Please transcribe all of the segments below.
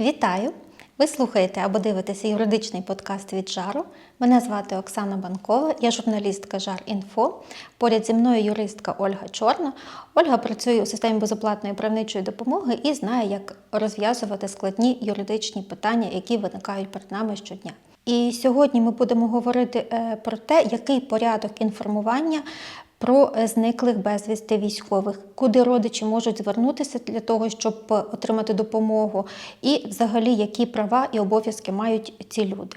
Вітаю! Ви слухаєте або дивитеся юридичний подкаст від жару. Мене звати Оксана Банкова, я журналістка Жар.Інфо. Поряд зі мною юристка Ольга Чорна. Ольга працює у системі безоплатної правничої допомоги і знає, як розв'язувати складні юридичні питання, які виникають перед нами щодня. І сьогодні ми будемо говорити е, про те, який порядок інформування про е, зниклих безвісти військових, куди родичі можуть звернутися для того, щоб е, отримати допомогу, і взагалі які права і обов'язки мають ці люди.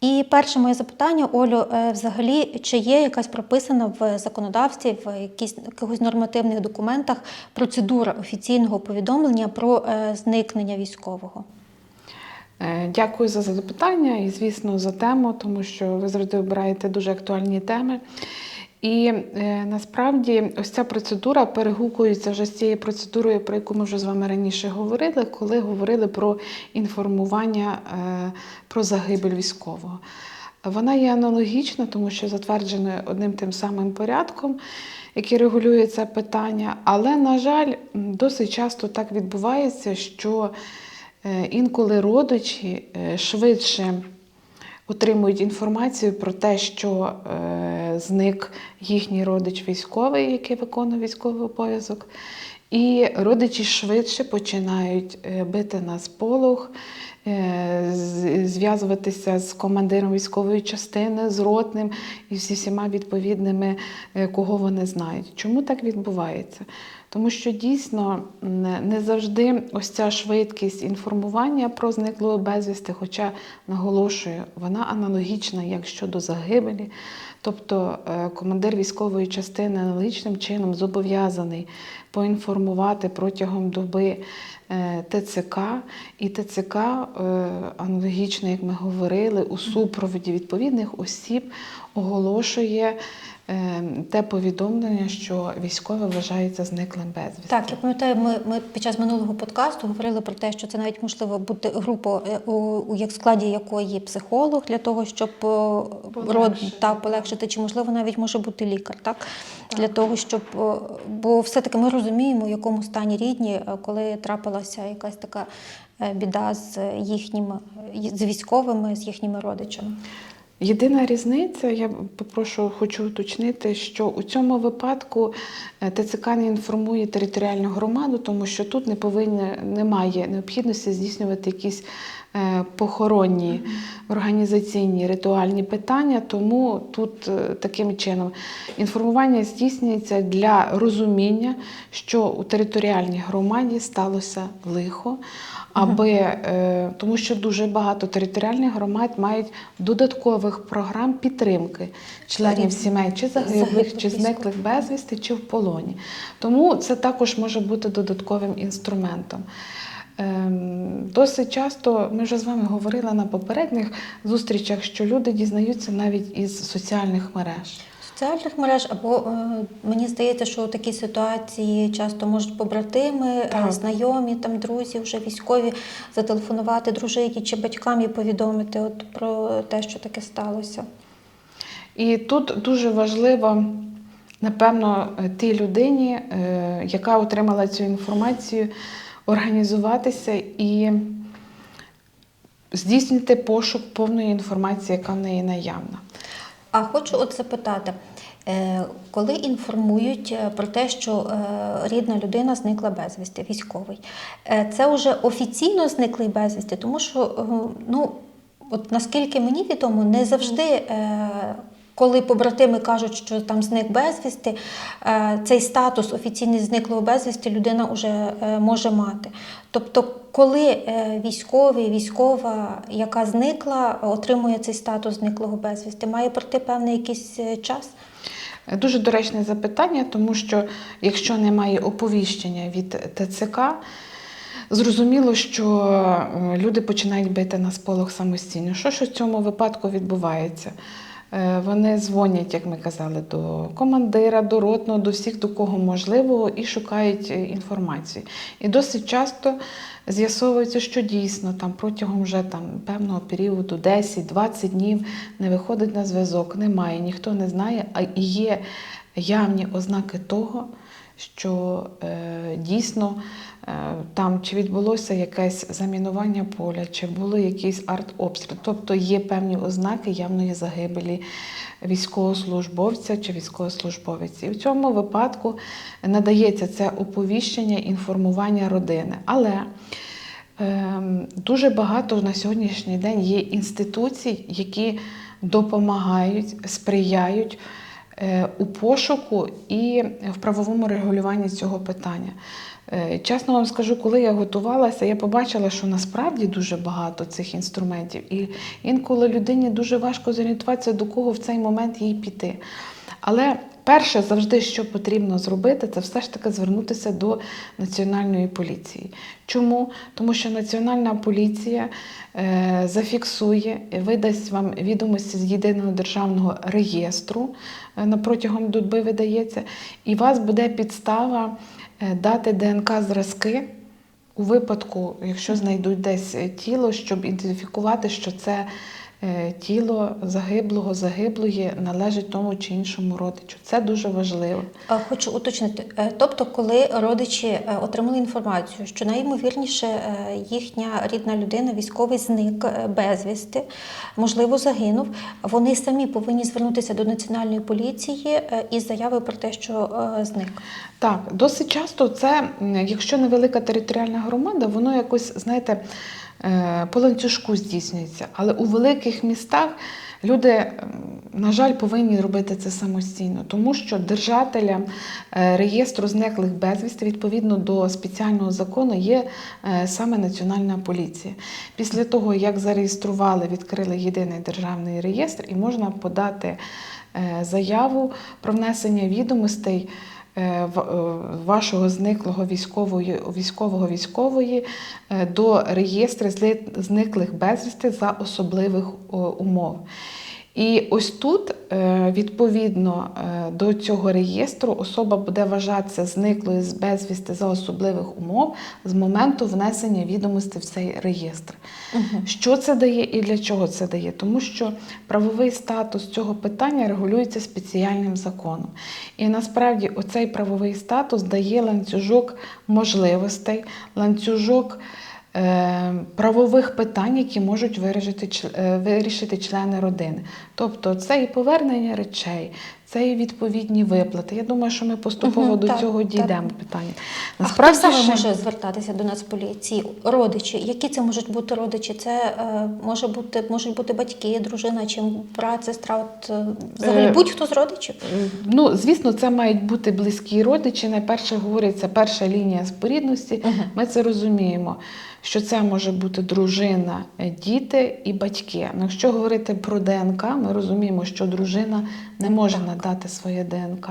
І перше моє запитання, Олю, е, взагалі, чи є якась прописана в законодавстві, в якихось нормативних документах процедура офіційного повідомлення про зникнення військового? Дякую за запитання і, звісно, за тему, тому що ви завжди обираєте дуже актуальні теми. І е, насправді ось ця процедура перегукується вже з цією процедурою, про яку ми вже з вами раніше говорили, коли говорили про інформування е, про загибель військового. Вона є аналогічна, тому що затверджена одним тим самим порядком, який регулює це питання. Але, на жаль, досить часто так відбувається, що е, інколи родичі швидше отримують інформацію про те, що е, зник їхній родич військовий, який виконує військовий обов'язок. І родичі швидше починають е, бити на сполох, е, зв'язуватися з командиром військової частини, з ротним і зі всіма відповідними, е, кого вони знають. Чому так відбувається? Тому що дійсно не завжди ось ця швидкість інформування про зниклого безвісти, хоча наголошую, вона аналогічна як щодо загибелі. Тобто е, командир військової частини аналогічним чином зобов'язаний поінформувати протягом доби е, ТЦК, і ТЦК е, аналогічно, як ми говорили, у супроводі відповідних осіб оголошує те повідомлення, що військовий вважається зниклим безвісти. Так, я пам'ятаю, ми, ми під час минулого подкасту говорили про те, що це навіть можливо бути група, е, у, у як складі якої психолог для того, щоб е, род та полегшити, чи можливо навіть може бути лікар, так? Для того, щоб е, бо все-таки ми розуміємо, в якому стані рідні, коли трапилася якась така біда з їхніми з військовими, з їхніми родичами. Єдина різниця, я попрошу, хочу уточнити, що у цьому випадку е, ТЦК не інформує територіальну громаду, тому що тут не повинні, немає необхідності здійснювати якісь е, похоронні організаційні ритуальні питання, тому тут е, таким чином інформування здійснюється для розуміння, що у територіальній громаді сталося лихо. Аби, е, тому що дуже багато територіальних громад мають додаткових програм підтримки членів сімей чи загиблих, чи зниклих безвісти, чи в полоні. Тому це також може бути додатковим інструментом. Ем, Досить часто ми вже з вами говорили на попередніх зустрічах, що люди дізнаються навіть із соціальних мереж. Соціальних мереж, або е, мені здається, що у такій ситуації часто можуть побратими, е, Так. знайомі, там друзі, вже військові зателефонувати дружині чи батькам і повідомити от про те, що таке сталося. І тут дуже важливо, напевно, тій людині, е, яка отримала цю інформацію, організуватися і здійснити пошук повної інформації, яка в неї наявна. А хочу от запитати, е, коли інформують е, про те, що е, рідна людина зникла безвісти, військовий, це вже офіційно зниклий безвісти, тому що, е, ну, от наскільки мені відомо, не завжди. Коли побратими кажуть, що там зник безвісти, е, цей статус офіційний зниклого безвісти людина вже е, може мати. Тобто, коли е, військовий, військова, яка зникла, отримує цей статус зниклого безвісти, має пройти певний якийсь час. Дуже доречне запитання, тому що якщо немає оповіщення від ТЦК, зрозуміло, що люди починають бити на сполох самостійно. Що ж у цьому випадку відбувається? Е, Вони дзвонять, як ми казали, до командира, до ротного, до всіх, до кого можливо, і шукають е, інформацію. І досить часто з'ясовується, що дійсно там протягом вже там певного періоду 10-20 днів не виходить на зв'язок, немає, ніхто не знає, а є явні ознаки того, що е, дійсно там чи відбулося якесь замінування поля, чи були якісь артобстріли. Тобто є певні ознаки явної загибелі військовослужбовця чи військовослужбовиці. І в цьому випадку надається це оповіщення, інформування родини. Але Ем, Дуже багато на сьогоднішній день є інституцій, які допомагають, сприяють е, у пошуку і в правовому регулюванні цього питання. Е, Чесно вам скажу, коли я готувалася, я побачила, що насправді дуже багато цих інструментів, і інколи людині дуже важко зорієнтуватися, до кого в цей момент їй піти. Але перше завжди, що потрібно зробити, це все ж таки звернутися до національної поліції. Чому? Тому що національна поліція е, зафіксує, видасть вам відомості з єдиного державного реєстру е, протягом доби видається, і вас буде підстава дати ДНК-зразки. У випадку, якщо знайдуть десь е, тіло, щоб ідентифікувати, що це е, тіло загиблого, загиблої належить тому чи іншому родичу. Це дуже важливо. Е, Хочу уточнити. Е, Тобто, коли родичі е, отримали інформацію, що найімовірніше е, їхня рідна людина, військовий зник е, безвісти, можливо, загинув, вони самі повинні звернутися до національної поліції е, із заявою про те, що е, зник. Так, досить часто це, якщо невелика територіальна громада, воно якось, знаєте, е, по ланцюжку здійснюється. Але у великих містах люди, на жаль, повинні робити це самостійно, тому що держателям е, реєстру зниклих безвісти відповідно до спеціального закону є е, саме Національна поліція. Після того, як зареєстрували, відкрили єдиний державний реєстр, і можна подати е, заяву про внесення відомостей е, е, вашого зниклого військової, військового військової е, до реєстру зниклих безвісти за особливих умов. І ось тут, е, відповідно е, до цього реєстру, особа буде вважатися зниклою з безвісти за особливих умов з моменту внесення відомостей в цей реєстр. Що це дає і для чого це дає? Тому що правовий статус цього питання регулюється спеціальним законом. І насправді оцей правовий статус дає ланцюжок можливостей, ланцюжок. Е, Правових питань, які можуть вирішити, е, вирішити члени родини. Тобто це і повернення речей, це і відповідні виплати. Я думаю, що ми поступово Мгм, до так, цього так. дійдемо питання. А хто саме ще- може звертатися до Нацполіції? Родичі. Які це можуть бути родичі? Це е, може бути, можуть бути батьки, дружина чи брат, сестра, от, е, взагалі Е, будь-хто з родичів? Ну, звісно, це мають бути близькі родичі. Найперше говориться перша лінія спорідності. Мгм. Ми це розуміємо, що це може бути дружина, е, діти і батьки. Ну, якщо говорити про ДНК, ми розуміємо, що дружина не може надати своє ДНК.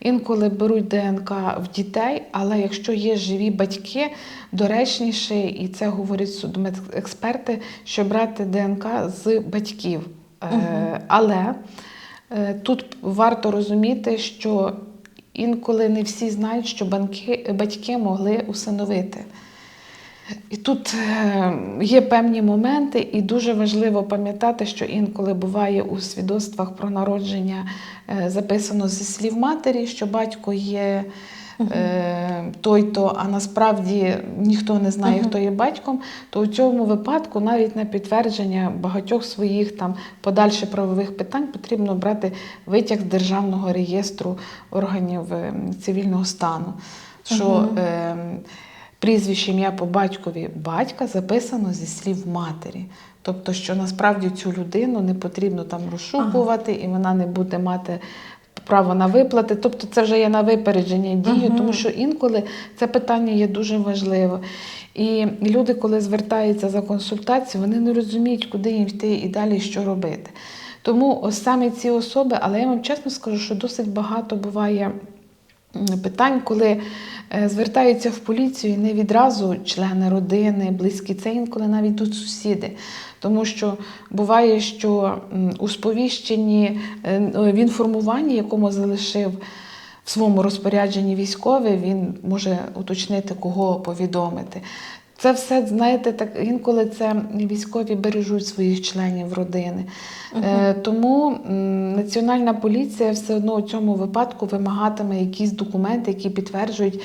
Інколи беруть ДНК в дітей, але якщо є живі батьки, доречніше, і це говорять судмедексперти, що брати ДНК з батьків. Е, Але Е, Тут варто розуміти, що інколи не всі знають, що банки, батьки могли усиновити. І тут е, є певні моменти, і дуже важливо пам'ятати, що інколи буває у свідоцтвах про народження е, записано зі слів матері, що батько є е, той-то, а насправді ніхто не знає, хто є батьком, то у цьому випадку навіть на підтвердження багатьох своїх там подальших правових питань потрібно брати витяг з державного реєстру органів цивільного стану. Що е, прізвище ім'я по батькові батька записано зі слів матері. Тобто, що насправді цю людину не потрібно там розшукувати, і вона не буде мати право на виплати. Тобто, це вже є на випередження дії, Мгм. тому що інколи це питання є дуже важливо. І люди, коли звертаються за консультацією, вони не розуміють, куди їм йти і далі що робити. Тому ось саме ці особи, але я вам чесно скажу, що досить багато буває питань, коли звертаються в поліцію не відразу члени родини, близькі, це інколи навіть тут сусіди. Тому що буває, що у сповіщенні е, в інформуванні, якому залишив в своєму розпорядженні військовий, він може уточнити, кого повідомити. Це все, знаєте, так інколи це військові бережуть своїх членів родини. Е, тому Національна поліція все одно у цьому випадку вимагатиме якісь документи, які підтверджують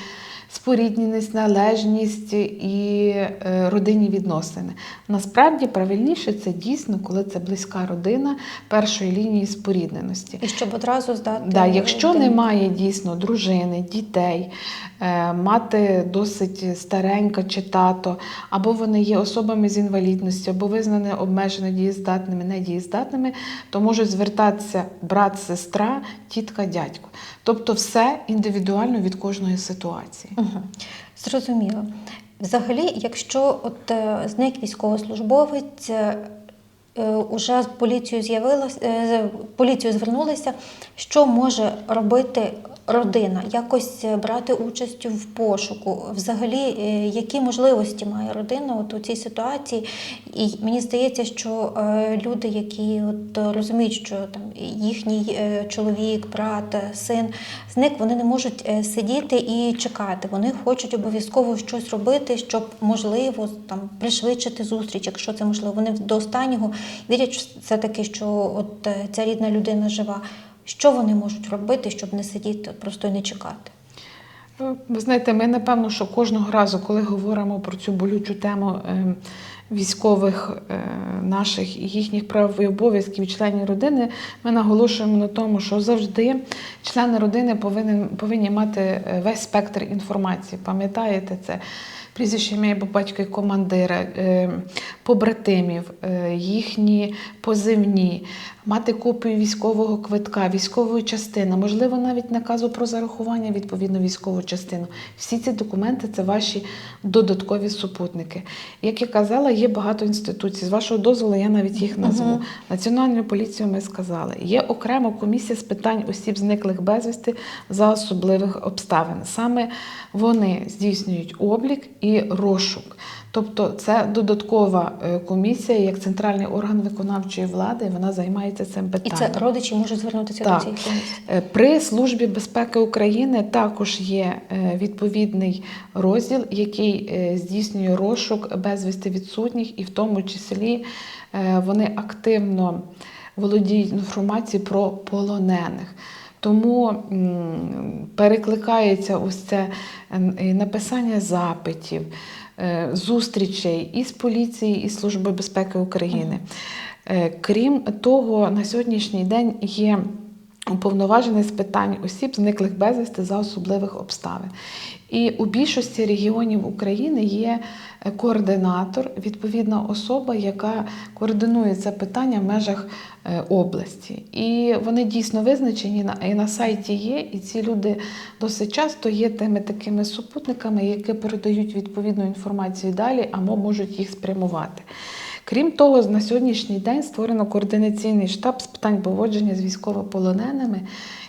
спорідненість, належність і е, родинні відносини. Насправді правильніше це дійсно, коли це близька родина першої лінії спорідненості. І щоб одразу здати. Да, якщо день. немає дійсно дружини, дітей, е, мати досить старенька чи тато, або вони є особами з інвалідністю, або визнані обмежено дієздатними, недієздатними, то можуть звертатися брат, сестра, тітка, дядько. Тобто все індивідуально від кожної ситуації. Угу. Зрозуміло. Взагалі, якщо от е, зник військовослужбовець, е, е, уже з поліцією з'явилася, поліцію звернулися, що може робити родина? Якось е, брати участь в пошуку? Взагалі, е, які можливості має родина от у цій ситуації? І мені здається, що е, люди, які от розуміють, що там їхній чоловік, брат, син зник, вони не можуть сидіти і чекати. Вони хочуть обов'язково щось робити, щоб можливо там пришвидшити зустріч, якщо це можливо. Вони до останнього вірять все таки, що от ця рідна людина жива. Що вони можуть робити, щоб не сидіти просто і не чекати? Ну, Ви знаєте, ми напевно, що кожного разу, коли говоримо про цю болючу тему е, військових е, наших і їхніх прав і обов'язків членів родини, ми наголошуємо на тому, що завжди члени родини повинен, повинні мати е, весь спектр інформації. Пам'ятаєте це? Прізвище ім'я по батькові командира, е, побратимів, е, їхні позивні, мати копію військового квитка, військової частини, можливо, навіть наказу про зарахування відповідно військову частину. Всі ці документи це ваші додаткові супутники. Як я казала, є багато інституцій. З вашого дозволу я навіть їх назву. Мгм. Національну поліцію ми сказали. Є окрема комісія з питань осіб зниклих безвісти за особливих обставин. Саме вони здійснюють облік і розшук. Тобто це додаткова е, комісія, як центральний орган виконавчої влади, вона займається цим І це родичі можуть звернутися Так. до цієї комісії. Е, При Службі безпеки України також є е, відповідний розділ, який е, здійснює розшук безвісти відсутніх, і в тому числі вони активно володіють інформацією про полонених. Тому перекликається ось це написання запитів, зустрічей із поліцією, і Службою безпеки України. Е, Крім того, на сьогоднішній день є уповноважений з питань осіб, зниклих безвісти за особливих обставин. І у більшості регіонів України є е, координатор, відповідна особа, яка координує це питання в межах е, області. І вони дійсно визначені і на сайті є, і ці люди досить часто є тими такими супутниками, які передають відповідну інформацію далі, або можуть їх спрямувати. Крім того, на сьогоднішній день створено координаційний штаб з питань поводження з військовополоненими.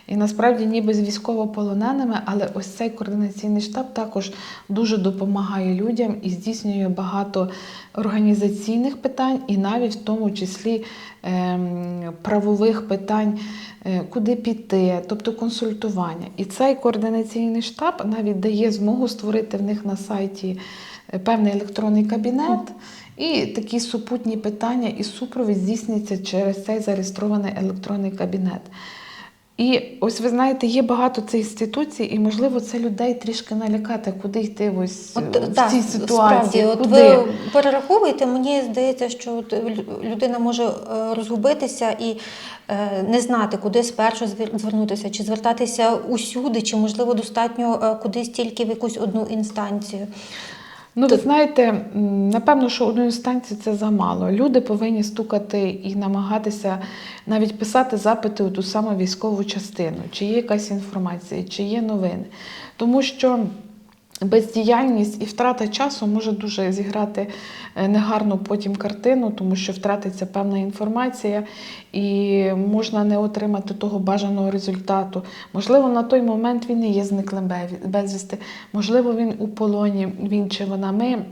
І насправді ніби з військовополоненими, але ось цей координаційний штаб також дуже допомагає людям і здійснює багато організаційних питань, і навіть в тому числі ем, правових питань, е, куди піти, тобто консультування. І цей координаційний штаб навіть дає змогу створити в них на сайті е, певний електронний кабінет. І такі супутні питання і супровід здійснюється через цей зареєстрований електронний кабінет. І ось ви знаєте, є багато цих інституцій, і можливо це людей трішки налякати, куди йти ось От, е, в так, цій ситуації. Справді, от куди? ви перераховуєте, мені здається, що лю- людина може е, розгубитися і е, не знати, куди спершу звер- звернутися, чи звертатися усюди, чи можливо достатньо е, кудись тільки в якусь одну інстанцію. Ну, ви знаєте, напевно, що одної станції це замало. Люди повинні стукати і намагатися навіть писати запити у ту саму військову частину, чи є якась інформація, чи є новини. Тому що бездіяльність і втрата часу може дуже зіграти е, негарну потім картину, тому що втратиться певна інформація і можна не отримати того бажаного результату. Можливо, на той момент він і є зниклим безвісти, можливо, він у полоні, він чи вона ми.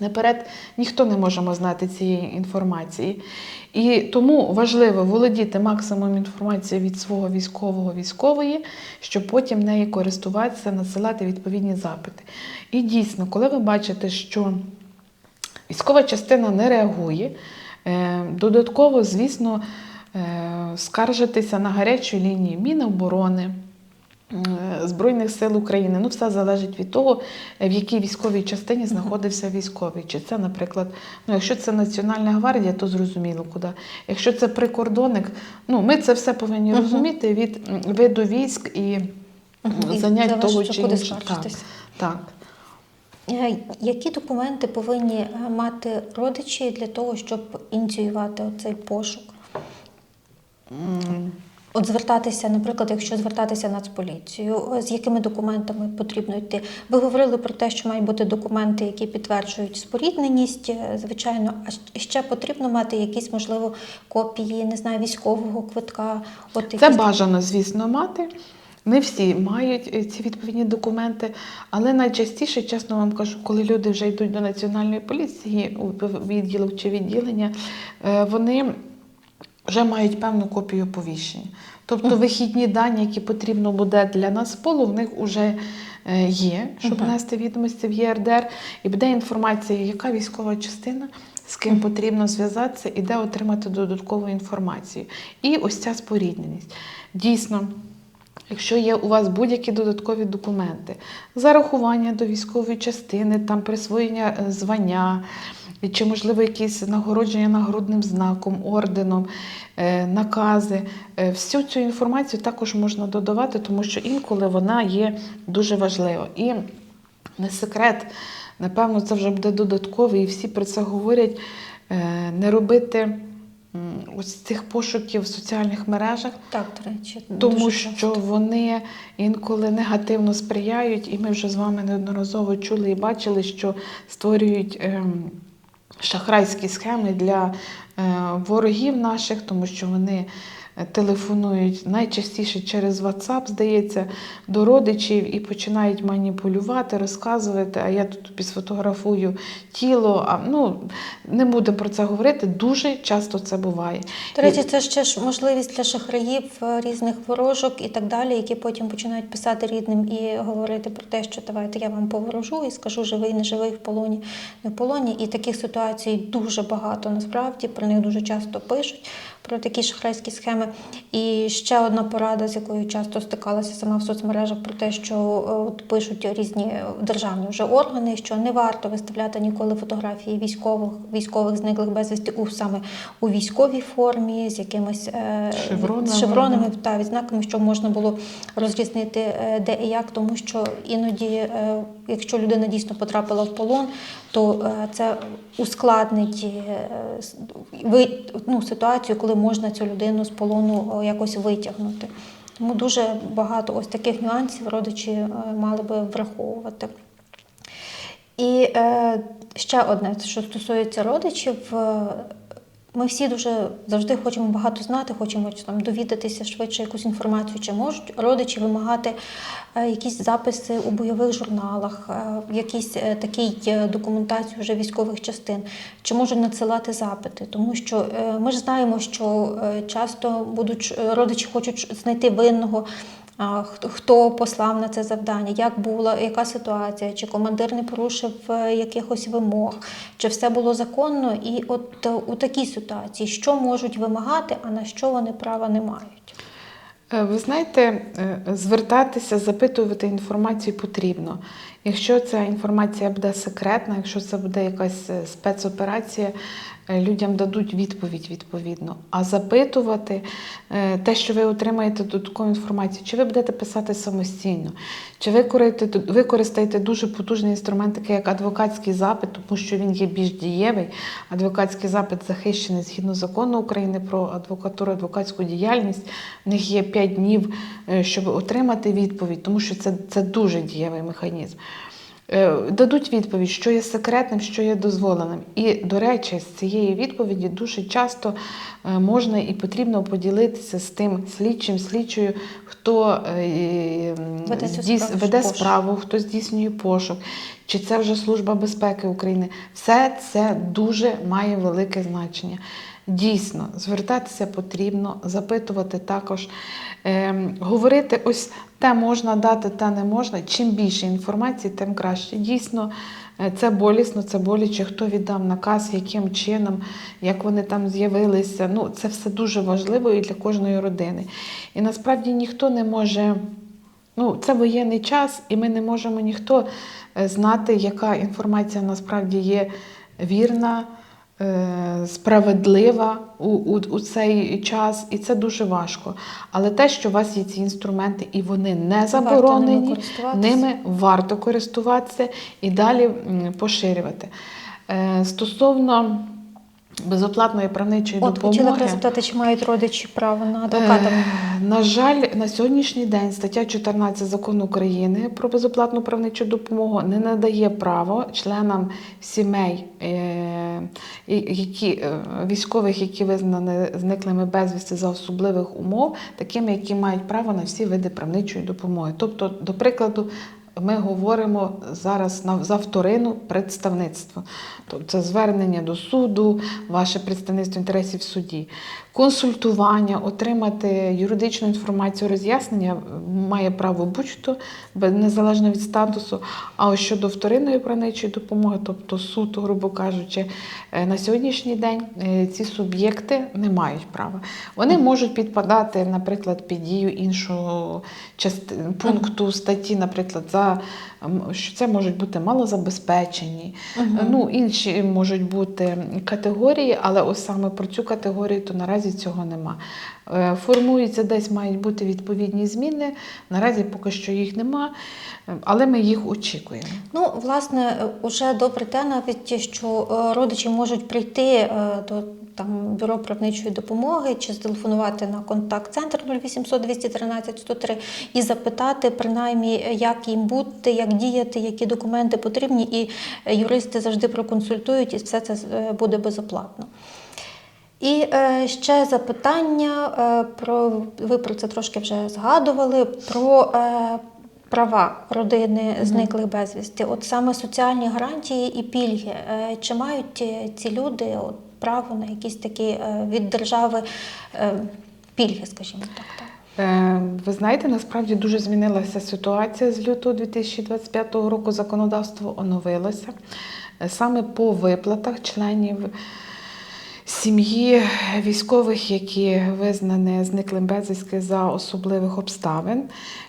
Наперед ніхто не можемо знати цієї інформації. І тому важливо володіти максимум інформації від свого військового військової, щоб потім нею користуватися, насилати відповідні запити. І дійсно, коли ви бачите, що військова частина не реагує, е, додатково, звісно, е, скаржитися на гарячу лінію Міноборони. Е, Збройних сил України. Ну, все залежить від того, в якій військовій частині знаходився військовий. Чи це, наприклад, ну, якщо це Національна гвардія, то зрозуміло куди. Якщо це прикордонник, ну ми це все повинні Мгм. розуміти від виду військ і м, І занять залежить, того чи куди іншого. Так, так. Е, Які документи повинні е, мати родичі для того, щоб ініціювати цей пошук? М, От звертатися, наприклад, якщо звертатися Нацполіцію, з якими документами потрібно йти? Ви говорили про те, що мають бути документи, які підтверджують спорідненість, звичайно, а ще потрібно мати якісь, можливо, копії, не знаю, військового квитка. От Це якісь- бажано, звісно, мати. Не всі мають е, ці відповідні документи, але найчастіше, чесно вам кажу, коли люди вже йдуть до національної поліції у відділок чи відділення, е, вони вже мають певну копію оповіщення. Тобто вихідні дані, які потрібно буде для нас полу, в них вже е, є, щоб Мгм. внести відомості в ЄРДР, і буде інформація, яка військова частина, з ким потрібно зв'язатися і де отримати додаткову інформацію. І ось ця спорідненість. Дійсно. Якщо є у вас будь-які додаткові документи, зарахування до військової частини, там присвоєння е, звання, чи, можливо, якісь нагородження нагрудним знаком, орденом, е, накази, е, всю цю інформацію також можна додавати, тому що інколи вона є дуже важлива. І не секрет, напевно, це вже буде додатково, і всі про це говорять. е, Не робити ось цих пошуків в соціальних мережах. Так, до речі, Тому що часто. вони інколи негативно сприяють, і ми вже з вами неодноразово чули і бачили, що створюють ем, шахрайські схеми для е, ворогів наших, тому що вони телефонують найчастіше через WhatsApp, здається, до родичів і починають маніпулювати, розказувати, а я тут тобі сфотографую тіло. А, ну, не будемо про це говорити, дуже часто це буває. До речі, це ще ж можливість для шахраїв е, різних ворожок і так далі, які потім починають писати рідним і говорити про те, що давайте я вам поворожу і скажу живий, не живий в полоні, не в полоні. І таких ситуацій дуже багато насправді. Про них дуже часто пишуть про такі шахрайські схеми. І ще одна порада, з якою часто стикалася сама в соцмережах, про те, що е, от пишуть різні е, державні вже органи, що не варто виставляти ніколи фотографії військових військових зниклих безвісти у саме у військовій формі з якимись е, Шевронами, шевронами та відзнаками, щоб можна було розрізнити де і як, тому що іноді, е, якщо людина дійсно потрапила в полон, то е, це ускладнить е, ну, ситуацію, коли можна цю людину з полону якось витягнути. Тому дуже багато ось таких нюансів родичі е, мали би враховувати. І е, ще одне, що стосується родичів, е, ми всі дуже завжди хочемо багато знати, хочемо там довідатися швидше якусь інформацію, чи можуть родичі вимагати е, якісь записи у бойових журналах, е, якісь е, такий е, документацію вже військових частин, чи можуть надсилати запити, тому що ми ж знаємо, що часто будуть родичі хочуть знайти винного. Хто- послав на це завдання, як була, яка ситуація, чи командир не порушив е, якихось вимог, чи все було законно, і от е, у такій ситуації, що можуть вимагати, а на що вони права не мають. Е, Ви знаєте, звертатися, запитувати інформацію потрібно. Якщо ця інформація буде секретна, якщо це буде якась спецоперація, людям дадуть відповідь відповідно. А запитувати е, те, що ви отримаєте додаткову інформацію, чи ви будете писати самостійно, чи ви використаєте, використаєте дуже потужний інструмент, такий як адвокатський запит, тому що він є більш дієвий. Адвокатський запит захищений згідно закону України про адвокатуру, адвокатську діяльність. В них є 5 днів, е, щоб отримати відповідь, тому що це, це дуже дієвий механізм. Е, Дадуть відповідь, що є секретним, що є дозволеним. І, до речі, з цієї відповіді дуже часто е, можна і потрібно поділитися з тим слідчим, слідчою, хто е, Веде здійс- справу, веде справу, хто здійснює пошук, чи це вже Служба безпеки України. Все це дуже має велике значення. Дійсно, звертатися потрібно, запитувати також, ем, говорити ось те можна дати, те не можна. Чим більше інформації, тим краще. Дійсно, е, це болісно, це боляче, хто віддав наказ, яким чином, як вони там з'явилися. Ну, це все дуже важливо і для кожної родини. І насправді ніхто не може. Ну, це воєнний час, і ми не можемо ніхто е, знати, яка інформація насправді є вірна, справедлива у, у, у цей час, і це дуже важко. Але те, що у вас є ці інструменти, і вони не заборонені, варто ними варто користуватися і далі поширювати. Е, Стосовно безоплатної правничої От допомоги. хотіла б запитати, чи мають родичі право на адвоката? Е, На жаль, на сьогоднішній день стаття 14 закону України про безоплатну правничу допомогу не надає право членам сімей е, які, е, військових, які визнані зниклими безвісти за особливих умов, такими, які мають право на всі види правничої допомоги. Тобто, до прикладу, ми говоримо зараз за вторину представництво. Тобто це звернення до суду, ваше представництво інтересів в суді, консультування, отримати юридичну інформацію, роз'яснення має право будь-хто незалежно від статусу. А ось щодо вторинної правничої допомоги, тобто суд, грубо кажучи, е, на сьогоднішній день е, ці суб'єкти не мають права. Вони можуть підпадати, наприклад, під дію іншого пункту статті, наприклад, за що це можуть бути малозабезпечені, ну інші можуть бути категорії, але ось саме про цю категорію то наразі цього нема. Е, Формуються десь мають бути відповідні зміни. Наразі поки що їх нема, е, але ми їх очікуємо. Ну, власне, уже добре те, навіть що е, родичі можуть прийти е, до там бюро правничої допомоги чи зателефонувати на контакт-центр 0800 213 103 і запитати принаймні, як їм бути, як діяти, які документи потрібні, і е, юристи завжди проконсультують, і все це е, буде безоплатно. І е, ще запитання е, про ви про це трошки вже згадували. Про е, права родини зниклих безвісти. От саме соціальні гарантії і пільги. Чи мають ці люди от, право на якісь такі е, від держави е, пільги, скажімо так? Е, Ви знаєте, насправді дуже змінилася ситуація з лютого 2025 року. Законодавство оновилося саме по виплатах членів сім'ї військових, які визнані зниклим безвісти за особливих обставин.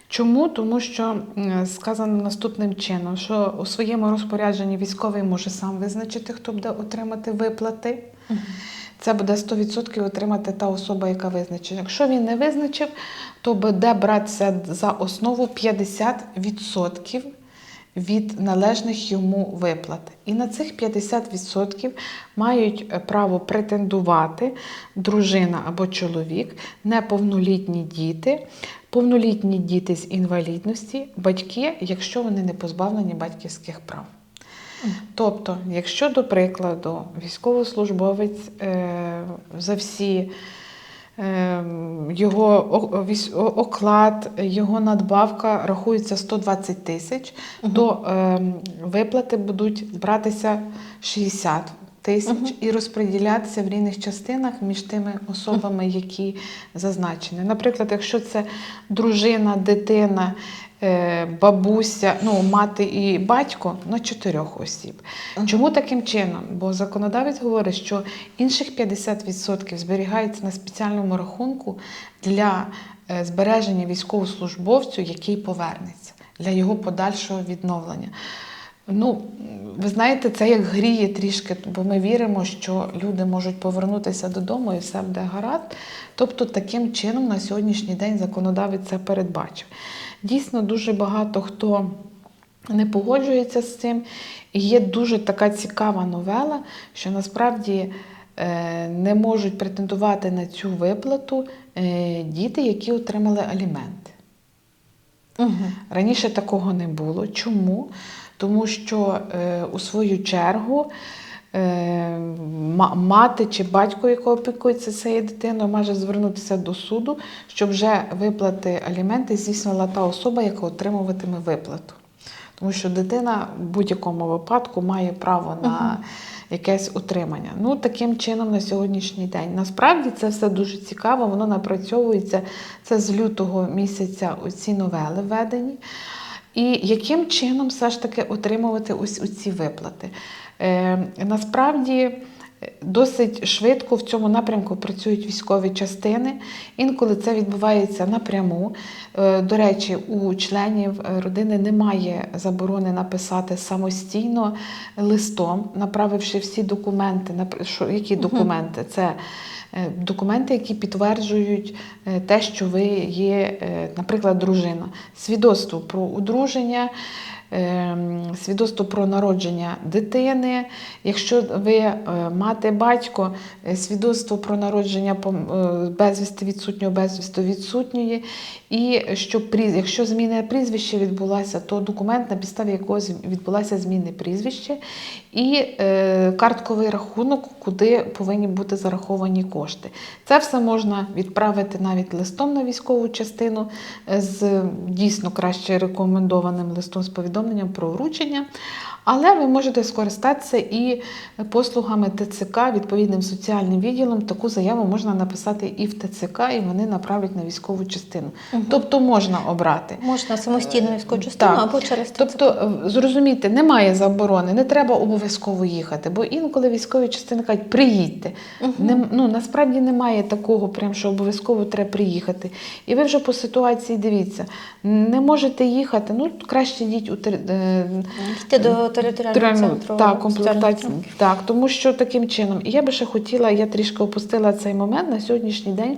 Чому? Тому що сказано наступним чином, що у своєму розпорядженні військовий може сам визначити, хто буде отримати виплати. Це буде 100% отримати та особа, яка визначена. Якщо він не визначив, то буде братися за основу 50% від належних йому виплат. І на цих 50% мають е, право претендувати дружина або чоловік, неповнолітні діти, повнолітні діти з інвалідності, батьки, якщо вони не позбавлені батьківських прав. Тобто, якщо, до прикладу, військовослужбовець е, за всі е, його оклад, його надбавка рахується 120 тисяч, то е, виплати будуть братися 60 тисяч і розподілятися в різних частинах між тими особами, які зазначені. Наприклад, якщо це дружина, дитина, бабуся, ну, мати і батько на чотирьох осіб. Чому таким чином? Бо законодавець говорить, що інших 50% зберігається на спеціальному рахунку для е, збереження військовослужбовцю, який повернеться, для його подальшого відновлення. Ну, ви знаєте, це як гріє трішки, бо ми віримо, що люди можуть повернутися додому і все буде гаразд. Тобто, таким чином на сьогоднішній день законодавець це передбачив. Дійсно, дуже багато хто не погоджується з цим. І є дуже така цікава новела, що насправді е, не можуть претендувати на цю виплату е, діти, які отримали аліменти. Угу. Раніше такого не було. Чому? Тому що е, у свою чергу мати чи батько, який опікується цією дитиною, може звернутися до суду, щоб вже виплати аліменти здійснювала та особа, яка отримуватиме виплату. Тому що дитина в будь-якому випадку має право на якесь утримання. Ну, таким чином на сьогоднішній день. Насправді це все дуже цікаво, воно напрацьовується це з лютого місяця оці новели введені. І яким чином все ж таки отримувати ось ці виплати? Е, насправді е, досить швидко в цьому напрямку працюють військові частини. Інколи це відбувається напряму. Е, До речі, у членів родини немає заборони написати самостійно листом, направивши всі документи. Які документи? Це документи, які підтверджують те, що ви є, наприклад, дружина, свідоцтво про одруження. Ем, Свідоцтво про народження дитини, якщо ви е, мати батько, е, свідоцтво про народження е, безвісти відсутнього, безвісти відсутньої, і що пріз- якщо зміна прізвища відбулася, то документ, на підставі якого відбулася зміна прізвища, і е, картковий рахунок, куди повинні бути зараховані кошти. Це все можна відправити навіть листом на військову частину е, з дійсно краще рекомендованим листом з повідомленням про вручення. Але ви можете скористатися і послугами ТЦК, відповідним соціальним відділом. Таку заяву можна написати і в ТЦК, і вони направлять на військову частину. Тобто можна обрати. Можна самостійно військову частину Так. або через ТЦК. Тобто, е, зрозумійте, немає заборони, не треба обов'язково їхати, бо інколи військові частини кажуть, приїдьте. Не, ну, насправді немає такого, прям, що обов'язково треба приїхати. І ви вже по ситуації дивіться, не можете їхати, ну краще йдіть у е, до територіального центру. так, соціальної комплектація. Так, тому що таким чином. І я би ще хотіла, я трішки опустила цей момент. На сьогоднішній день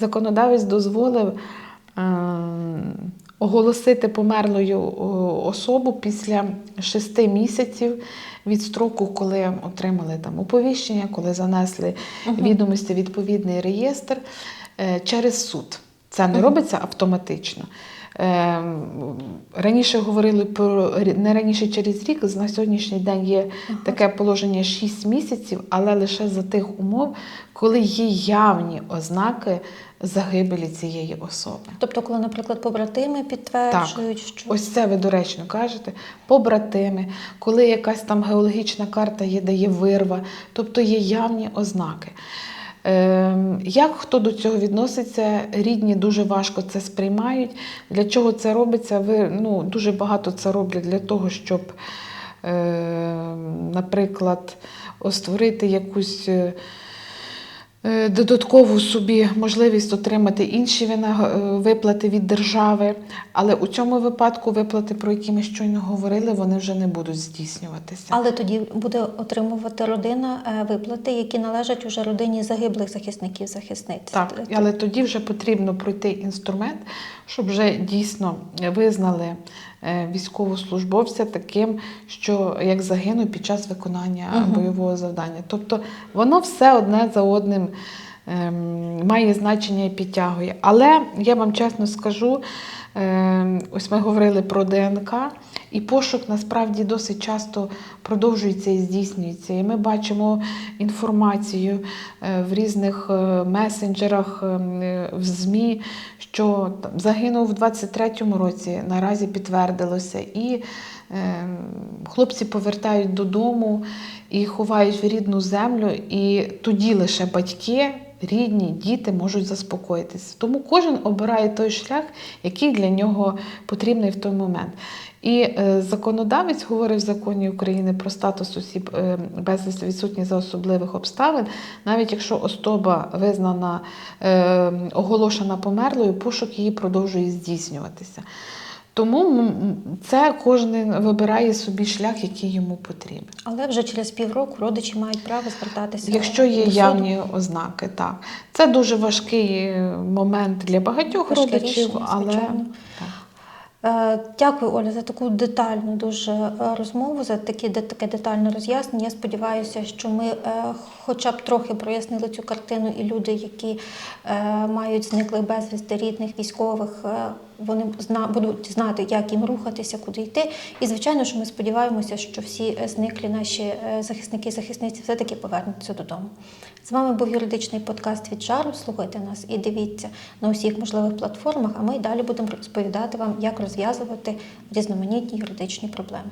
законодавець дозволив е, оголосити померлою особу після шести місяців від строку, коли отримали там оповіщення, коли занесли відомості відповідний реєстр е, через суд. Це не робиться автоматично. Е, Раніше говорили про не раніше через рік, на сьогоднішній день є таке положення 6 місяців, але лише за тих умов, коли є явні ознаки загибелі цієї особи. Тобто, коли, наприклад, побратими підтверджують, що Ось це ви доречно кажете, побратими, коли якась там геологічна карта є, де є вирва, тобто є явні ознаки. Ем, Як хто до цього відноситься, рідні дуже важко це сприймають. Для чого це робиться? Ви ну, дуже багато це роблять для того, щоб, ем, наприклад, створити якусь. Е, Додаткову собі можливість отримати інші е, виплати від держави, але у цьому випадку виплати, про які ми щойно говорили, вони вже не будуть здійснюватися. але тоді буде отримувати родина е, виплати, які належать уже родині загиблих захисників захисниць. Так, але тоді вже потрібно пройти інструмент, щоб вже дійсно визнали військовослужбовця таким, що як загинув під час виконання Мгм. бойового завдання. Тобто воно все одне за одним ем, має значення і підтягує. Але я вам чесно скажу, ем, ось ми говорили про ДНК, і пошук насправді досить часто продовжується і здійснюється. І ми бачимо інформацію е, в різних е, месенджерах, е, в ЗМІ, що загинув в 23-му році, наразі підтвердилося. І хлопці повертають додому і ховають в рідну землю, і тоді лише батьки. Рідні діти можуть заспокоїтися. Тому кожен обирає той шлях, який для нього потрібний в той момент. І е, законодавець говорив в законі України про статус осіб е, безвісти відсутні за особливих обставин, навіть якщо особа визнана е, оголошена померлою, пошук її продовжує здійснюватися. Тому це кожен вибирає собі шлях, який йому потрібен. Але вже через півроку родичі мають право звертатися. Якщо є до суду. явні ознаки, так. Це дуже важкий момент для багатьох Важке родичів, рішення, але так. Е, Дякую, Оля, за таку детальну дуже е, розмову, за такі, таке детальне роз'яснення. Я сподіваюся, що ми е, хоча б трохи прояснили цю картину, і люди, які мають зниклих безвісти рідних військових, вони будуть знати, як їм рухатися, куди йти. І звичайно, що ми сподіваємося, що всі зниклі наші захисники, захисниці все-таки повернуться додому. З вами був юридичний подкаст від Жару. Слухайте нас і дивіться на усіх можливих платформах. А ми й далі будемо розповідати вам, як розв'язувати різноманітні юридичні проблеми.